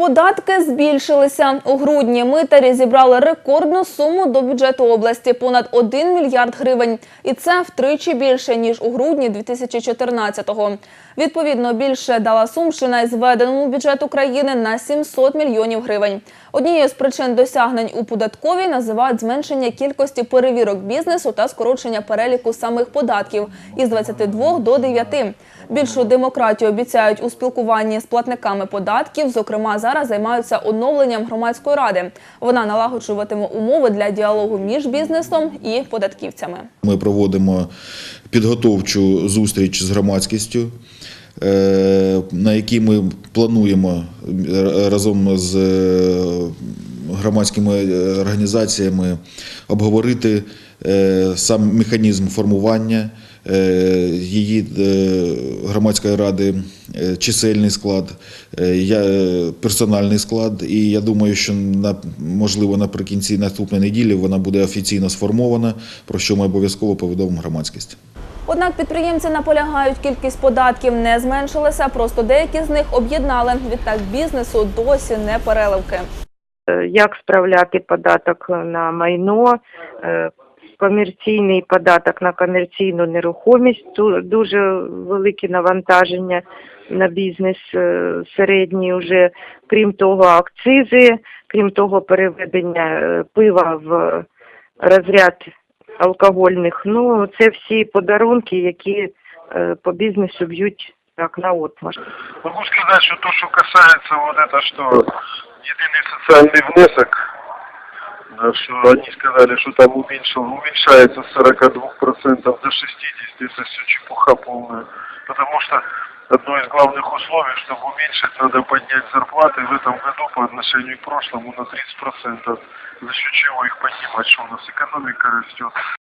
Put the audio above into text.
Податки збільшилися. У грудні митарі зібрали рекордну суму до бюджету області – понад 1 мільярд гривень. І це втричі більше, ніж у грудні 2014-го. Відповідно, більше дала Сумщина із введеному бюджету країни на 700 мільйонів гривень. Однією з причин досягнень у податковій називають зменшення кількості перевірок бізнесу та скорочення переліку самих податків із 22 до 9. Більшу демократію обіцяють у спілкуванні з платниками податків. Зокрема, зараз займаються оновленням громадської ради. Вона налагоджуватиме умови для діалогу між бізнесом і податківцями. Ми проводимо підготовчу зустріч з громадськістю, е, на якій ми плануємо е, разом з е, громадськими організаціями обговорити сам механізм формування її громадської ради, чисельний склад, е, персональний склад. І я думаю, що на, можливо наприкінці наступної неділі вона буде офіційно сформована, про що ми обов'язково повідомимо громадськість. Однак підприємці наполягають, кількість податків не зменшилася, просто деякі з них об'єднали. Відтак бізнесу досі не переливки. Е, як справляти податок на майно, е, комерційний податок на комерційну нерухомість, Ту- дуже великі навантаження на бізнес е, середній уже, крім того, акцизи, крім того, переведення е, пива в розряд алкогольних. Ну, це всі подарунки, які е, по бізнесу б'ють так на отмаш. Могу сказать, что то, что касается вот это, что единый социальный внесок, да, Что они сказали, что там уменьшил, уменьшается с 42% до 60%, это все чепуха полная. Потому что одно из главных условий, чтобы уменьшить, надо поднять зарплаты в этом году по отношению к прошлому на 30%. За счет чего их поднимать, что у нас экономика растет.